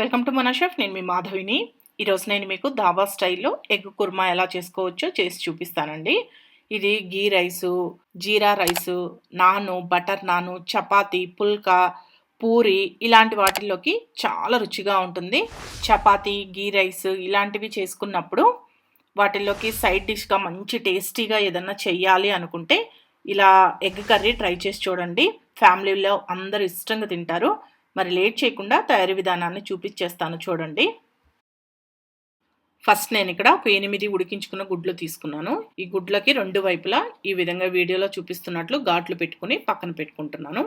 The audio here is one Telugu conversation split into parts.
వెల్కమ్ టు మన షెఫ్ నేను మీ మాధవిని. ఈరోజు నేను మీకు దాబా స్టైల్లో ఎగ్ కుర్మా ఎలా చేసుకోవచ్చో చేసి చూపిస్తానండి. ఇది ghee rice jeera rice naan butter naan chapati phulka puri ఇలాంటి వాటిల్లోకి చాలా రుచిగా ఉంటుంది. చపాతీ గీ రైస్ ఇలాంటివి చేసుకున్నప్పుడు వాటిల్లోకి సైడ్ డిష్గా మంచి టేస్టీగా ఏదన్నా చెయ్యాలి అనుకుంటే ఇలా ఎగ్ కర్రీ ట్రై చేసి చూడండి. ఫ్యామిలీలో అందరు ఇష్టంగా తింటారు. మరి లేట్ చేయకుండా తయారీ విధానాన్ని చూపించేస్తాను చూడండి. ఫస్ట్ నేను ఇక్కడ ఒక ఎనిమిది ఉడికించుకున్న గుడ్లు తీసుకున్నాను. ఈ గుడ్లకి రెండు వైపులా ఈ విధంగా వీడియోలో చూపిస్తున్నట్లు ఘాట్లు పెట్టుకుని పక్కన పెట్టుకుంటున్నాను.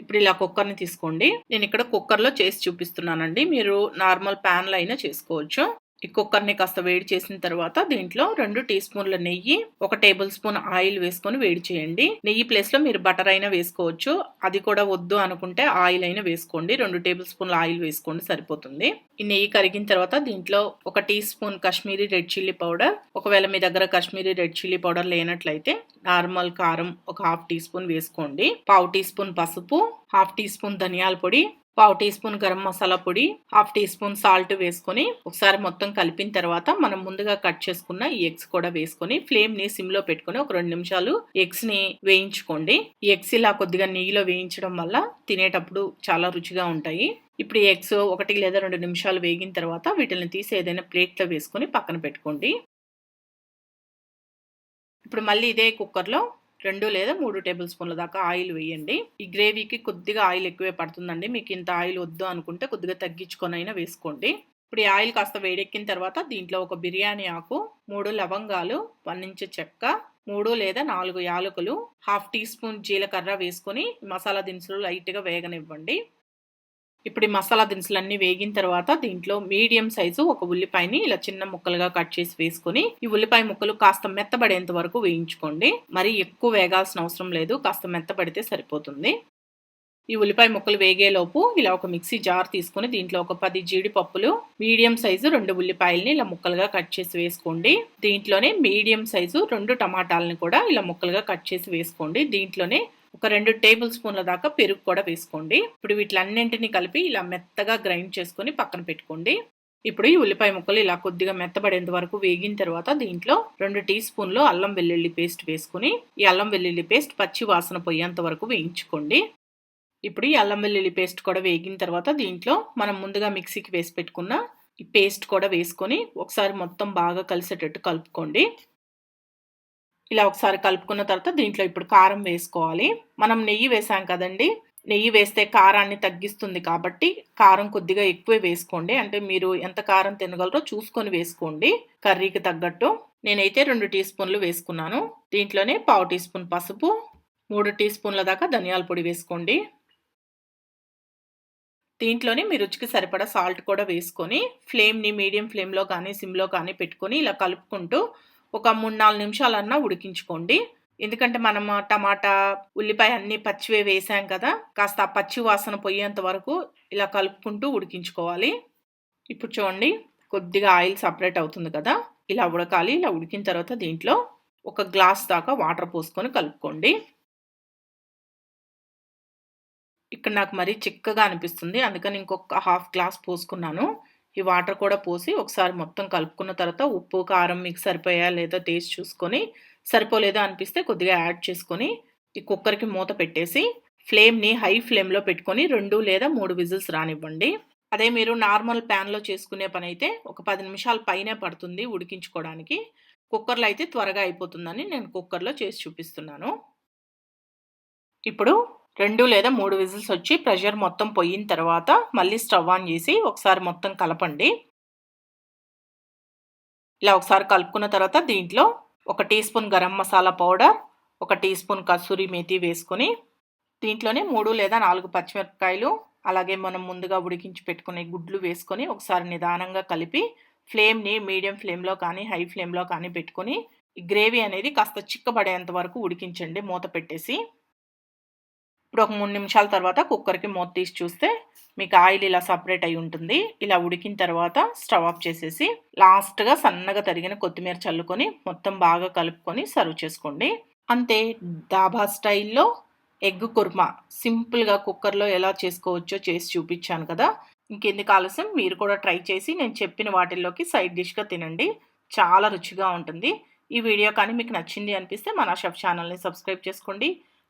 ఇప్పుడు ఇలా కుక్కర్ని తీసుకోండి. నేను ఇక్కడ కుక్కర్లో చేసి చూపిస్తున్నానండి. మీరు నార్మల్ ప్యాన్లో అయినా చేసుకోవచ్చు. ఈ కుక్కర్ని కాస్త వేడి చేసిన తర్వాత దీంట్లో రెండు టీ స్పూన్ల నెయ్యి ఒక టేబుల్ స్పూన్ ఆయిల్ వేసుకొని వేడి చేయండి. నెయ్యి ప్లేస్లో మీరు బటర్ అయినా వేసుకోవచ్చు. అది కూడా వద్దు అనుకుంటే ఆయిల్ అయినా వేసుకోండి. రెండు టేబుల్ స్పూన్ల ఆయిల్ వేసుకోండి సరిపోతుంది. ఈ నెయ్యి కరిగిన తర్వాత దీంట్లో ఒక teaspoon Kashmiri red chilli powder. ఒకవేళ మీ దగ్గర కాశ్మీరీ రెడ్ చిల్లీ పౌడర్ లేనట్లయితే నార్మల్ కారం ఒక హాఫ్ టీ స్పూన్ వేసుకోండి. పావు టీ స్పూన్ పసుపు హాఫ్ టీ స్పూన్ ధనియాల పొడి పావు టీ స్పూన్ గరం మసాలా పొడి హాఫ్ టీ స్పూన్ సాల్ట్ వేసుకొని ఒకసారి మొత్తం కలిపిన తర్వాత మనం ముందుగా కట్ చేసుకున్న ఈ ఎగ్స్ కూడా వేసుకొని ఫ్లేమ్ని సిమ్లో పెట్టుకొని ఒక రెండు నిమిషాలు ఎగ్స్ని వేయించుకోండి. ఈ ఎగ్స్ ఇలా కొద్దిగా నెయ్యిలో వేయించడం వల్ల తినేటప్పుడు చాలా రుచిగా ఉంటాయి. ఇప్పుడు ఈ ఎగ్స్ ఒకటి లేదా రెండు నిమిషాలు వేగిన తర్వాత వీటిని తీసి ఏదైనా ప్లేట్లో వేసుకొని పక్కన పెట్టుకోండి. ఇప్పుడు మళ్ళీ ఇదే కుక్కర్లో రెండు లేదా మూడు టేబుల్ స్పూన్ల దాకా ఆయిల్ వేయండి. ఈ గ్రేవీకి కొద్దిగా ఆయిల్ ఎక్కువే పడుతుందండి. మీకు ఇంత ఆయిల్ వద్దు అనుకుంటే కొద్దిగా తగ్గించుకొని అయినా వేసుకోండి. ఇప్పుడు ఈ ఆయిల్ కాస్త వేడెక్కిన తర్వాత దీంట్లో ఒక బిర్యానీ ఆకు మూడు లవంగాలు వన్ చెక్క మూడు లేదా నాలుగు యాలకులు హాఫ్ టీ స్పూన్ జీలకర్ర వేసుకొని మసాలా దినుసులు లైట్గా వేగనివ్వండి. ఇప్పుడు ఈ మసాలా దినుసులన్నీ వేగిన తర్వాత దీంట్లో మీడియం సైజు ఒక ఉల్లిపాయని ఇలా చిన్న ముక్కలుగా కట్ చేసి వేసుకొని ఈ ఉల్లిపాయ ముక్కలు కాస్త మెత్తబడేంత వరకు వేయించుకోండి. మరి ఎక్కువ వేగాల్సిన అవసరం లేదు కాస్త మెత్తబడితే సరిపోతుంది. ఈ ఉల్లిపాయ ముక్కలు వేగేలోపు ఇలా ఒక మిక్సీ జార్ తీసుకుని దీంట్లో ఒక పది జీడిపప్పులు మీడియం సైజు రెండు ఉల్లిపాయలని ఇలా ముక్కలుగా కట్ చేసి వేసుకోండి. దీంట్లోనే మీడియం సైజు రెండు టమాటాలని కూడా ఇలా ముక్కలుగా కట్ చేసి వేసుకోండి. దీంట్లోనే ఒక రెండు టేబుల్ స్పూన్ల దాకా పెరుగు కూడా వేసుకోండి. ఇప్పుడు వీటిలన్నింటినీ కలిపి ఇలా మెత్తగా గ్రైండ్ చేసుకొని పక్కన పెట్టుకోండి. ఇప్పుడు ఈ ఉల్లిపాయ ముక్కలు ఇలా కొద్దిగా మెత్తబడేంత వరకు వేగిన తర్వాత దీంట్లో రెండు టీ స్పూన్లు అల్లం వెల్లుల్లి పేస్ట్ వేసుకుని ఈ అల్లం వెల్లుల్లి పేస్ట్ పచ్చి వాసన పోయేంత వరకు వేయించుకోండి. ఇప్పుడు ఈ అల్లం వెల్లుల్లి పేస్ట్ కూడా వేగిన తర్వాత దీంట్లో మనం ముందుగా మిక్సీకి వేసి పెట్టుకున్న ఈ పేస్ట్ కూడా వేసుకొని ఒకసారి మొత్తం బాగా కలిసేటట్టు కలుపుకోండి. ఇలా ఒకసారి కలుపుకున్న తర్వాత దీంట్లో ఇప్పుడు కారం వేసుకోవాలి. మనం నెయ్యి వేసాం కదండి. నెయ్యి వేస్తే కారాన్ని తగ్గిస్తుంది కాబట్టి కారం కొద్దిగా ఎక్కువే వేసుకోండి. అంటే మీరు ఎంత కారం తినగలరో చూసుకొని వేసుకోండి. కర్రీకి తగ్గట్టు. నేనైతే రెండు టీ స్పూన్లు వేసుకున్నాను. దీంట్లోనే పావు టీ స్పూన్ పసుపు మూడు టీ స్పూన్ల దాకా ధనియాల పొడి వేసుకోండి. దీంట్లోనే మీ రుచికి సరిపడా సాల్ట్ కూడా వేసుకొని ఫ్లేమ్ని మీడియం ఫ్లేమ్లో కానీ సిమ్లో కానీ పెట్టుకొని ఇలా కలుపుకుంటూ ఒక మూడు నాలుగు నిమిషాలన్నా ఉడికించుకోండి. ఎందుకంటే మనం టమాటా ఉల్లిపాయ అన్ని పచ్చివే వేసాం కదా కాస్త ఆ పచ్చి వాసన పోయేంత వరకు ఇలా కలుపుకుంటూ ఉడికించుకోవాలి. ఇప్పుడు చూడండి కొద్దిగా ఆయిల్ సపరేట్ అవుతుంది కదా ఇలా ఉడకాలి. ఇలా ఉడికిన తర్వాత దీంట్లో ఒక గ్లాస్ దాకా వాటర్ పోసుకొని కలుపుకోండి. ఇక్కడ నాకు మరీ చిక్కగా అనిపిస్తుంది అందుకని ఇంకొక హాఫ్ గ్లాస్ పోసుకున్నాను. ఈ వాటర్ కూడా పోసి ఒకసారి మొత్తం కలుపుకున్న తర్వాత ఉప్పు కారం మీకు సరిపోయా లేదా టేస్ట్ చూసుకొని సరిపోలేదా అనిపిస్తే కొద్దిగా యాడ్ చేసుకొని ఈ కుక్కర్కి మూత పెట్టేసి ఫ్లేమ్ని హై ఫ్లేమ్లో పెట్టుకొని రెండు లేదా మూడు విజిల్స్ రానివ్వండి. అదే మీరు నార్మల్ ప్యాన్లో చేసుకునే పని అయితే ఒక పది నిమిషాల పైనే పడుతుంది ఉడికించుకోవడానికి. కుక్కర్లో అయితే త్వరగా అయిపోతుందని నేను కుక్కర్లో చేసి చూపిస్తున్నాను. ఇప్పుడు రెండు లేదా మూడు విజిల్స్ వచ్చి ప్రెషర్ మొత్తం పోయిన తర్వాత మళ్ళీ స్టవ్ ఆన్ చేసి ఒకసారి మొత్తం కలపండి. ఇలా ఒకసారి కలుపుకున్న తర్వాత దీంట్లో ఒక teaspoon garam masala powder ఒక టీ స్పూన్ కసూరి మేతి వేసుకొని దీంట్లోనే మూడు లేదా నాలుగు పచ్చిమిరపకాయలు అలాగే మనం ముందుగా ఉడికించి పెట్టుకునే గుడ్లు వేసుకొని ఒకసారి నిదానంగా కలిపి ఫ్లేమ్ని మీడియం ఫ్లేమ్లో కానీ హై ఫ్లేమ్లో కానీ పెట్టుకొని గ్రేవీ అనేది కాస్త చిక్కబడేంత వరకు ఉడికించండి మూత పెట్టేసి. ఇప్పుడు ఒక మూడు నిమిషాల తర్వాత కుక్కర్కి మూత తీసి చూస్తే మీకు ఆయిల్ ఇలా సపరేట్ అయి ఉంటుంది. ఇలా ఉడికిన తర్వాత స్టవ్ ఆఫ్ చేసేసి లాస్ట్గా సన్నగా తరిగిన కొత్తిమీర చల్లుకొని మొత్తం బాగా కలుపుకొని సర్వ్ చేసుకోండి. అంతే దాబా స్టైల్లో ఎగ్ కుర్మా సింపుల్గా కుక్కర్లో ఎలా చేసుకోవచ్చో చేసి చూపించాను కదా. ఇంకెందుకు ఆలస్యం? మీరు కూడా ట్రై చేసి నేను చెప్పిన వాటిల్లోకి సైడ్ డిష్గా తినండి. చాలా రుచిగా ఉంటుంది. ఈ వీడియో కానీ మీకు నచ్చింది అనిపిస్తే మన షెఫ్ ఛానల్ని సబ్స్క్రైబ్ చేసుకోండి.